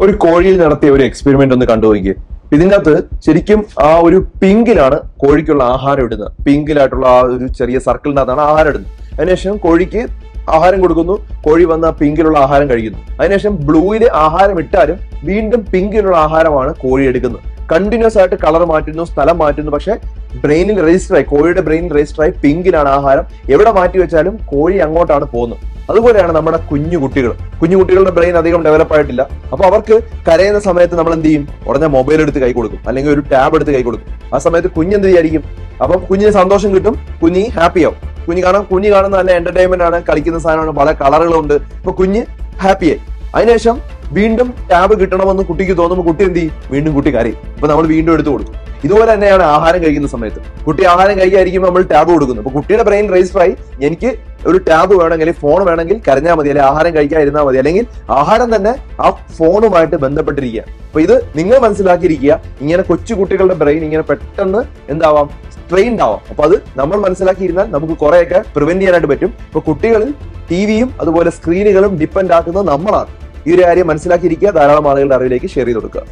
ഒരു കോഴിയിൽ നടത്തിയ ഒരു എക്സ്പെരിമെന്റ് ഒന്ന് കണ്ടുപോയിക്കുക ഇതിന്റെ അകത്ത് ശരിക്കും ആ ഒരു പിങ്കിലാണ് കോഴിക്കുള്ള ആഹാരം ഇടുന്നത്. പിങ്കിലായിട്ടുള്ള ആ ഒരു ചെറിയ സർക്കിളിനകത്താണ് ആഹാരം ഇടുന്നത്. അതിനുശേഷം കോഴിക്ക് ആഹാരം കൊടുക്കുന്നു. കോഴി വന്ന പിങ്കിലുള്ള ആഹാരം കഴിക്കുന്നു. അതിനുശേഷം ബ്ലൂവിൽ ആഹാരം ഇട്ടാലും വീണ്ടും പിങ്കിലുള്ള ആഹാരമാണ് കോഴി എടുക്കുന്നത്. കണ്ടിന്യൂസ് ആയിട്ട് കളർ മാറ്റുന്നു സ്ഥലം മാറ്റുന്നു. പക്ഷെ ബ്രെയിനിൽ രജിസ്റ്റർ ആയി കോഴിയുടെ ബ്രെയിനിൽ രജിസ്റ്റർ ആയി പിങ്കിലാണ് ആഹാരം. എവിടെ മാറ്റി വെച്ചാലും കോഴി അങ്ങോട്ടാണ് പോകുന്നത്. അതുപോലെയാണ് നമ്മുടെ കുഞ്ഞു കുട്ടികൾ. കുഞ്ഞു കുട്ടികളുടെ ബ്രെയിൻ അധികം ഡെവലപ്പ് ആയിട്ടില്ല. അപ്പൊ അവർക്ക് കരയുന്ന സമയത്ത് നമ്മൾ എന്ത് ചെയ്യും? ഉടനെ മൊബൈൽ എടുത്ത് കൈ കൊടുക്കും. അല്ലെങ്കിൽ ഒരു ടാബ് എടുത്ത് കൈ കൊടുക്കും. ആ സമയത്ത് കുഞ്ഞ് എന്ത് വിചാരിക്കും അപ്പം കുഞ്ഞിന് സന്തോഷം കിട്ടും കുഞ്ഞ് ഹാപ്പി ആവും. കുഞ്ഞ് കാണാൻ കുഞ്ഞ് കാണുന്ന നല്ല എന്റർടൈൻമെന്റ് ആണ് കളിക്കുന്ന സാധനമാണ് പല കളറുകളുണ്ട് അപ്പൊ കുഞ്ഞ് ഹാപ്പിയായി അതിനുശേഷം വീണ്ടും ടാബ് കിട്ടണമെന്ന് കുട്ടിക്ക് തോന്നുമ്പോൾ കുട്ടി എന്ത് ചെയ്യും? വീണ്ടും കുട്ടി കരയും. അപ്പൊ നമ്മൾ വീണ്ടും എടുത്തു കൊടുക്കും. ഇതുപോലെ തന്നെയാണ് ആഹാരം കഴിക്കുന്ന സമയത്ത്. കുട്ടി ആഹാരം കഴിക്കാതിരിക്കുമ്പോൾ നമ്മൾ ടാബ് കൊടുക്കുന്നു. അപ്പൊ കുട്ടിയുടെ ബ്രെയിൻ രജിസ്റ്റർ ആയി എനിക്ക് ഒരു ടാബ് വേണമെങ്കിൽ ഫോൺ വേണമെങ്കിൽ കരഞ്ഞാൽ മതി അല്ലെങ്കിൽ ആഹാരം കഴിക്കാതിരുന്നാൽ മതി. അല്ലെങ്കിൽ ആഹാരം തന്നെ ആ ഫോണുമായിട്ട് ബന്ധപ്പെട്ടിരിക്കുക. അപ്പൊ ഇത് നിങ്ങൾ മനസ്സിലാക്കിയിരിക്കുക. ഇങ്ങനെ കൊച്ചു കുട്ടികളുടെ ബ്രെയിൻ ഇങ്ങനെ പെട്ടെന്ന് എന്താവാം? സ്ട്രെയിൻഡ് ആവാം. അപ്പൊ അത് നമ്മൾ മനസ്സിലാക്കിയിരുന്നാൽ നമുക്ക് കുറെയൊക്കെ പ്രിവെന്റ് ചെയ്യാനായിട്ട് പറ്റും. ഇപ്പൊ കുട്ടികളിൽ ടി വിയും അതുപോലെ സ്ക്രീനുകളും ഡിപ്പെൻഡ് ആക്കുന്നത് നമ്മളാണ്. ഈ ഒരു കാര്യം മനസ്സിലാക്കിയിരിക്കുക. ധാരാളം ആളുകളുടെ അറിവിലേക്ക് ഷെയർ ചെയ്ത് കൊടുക്കുക.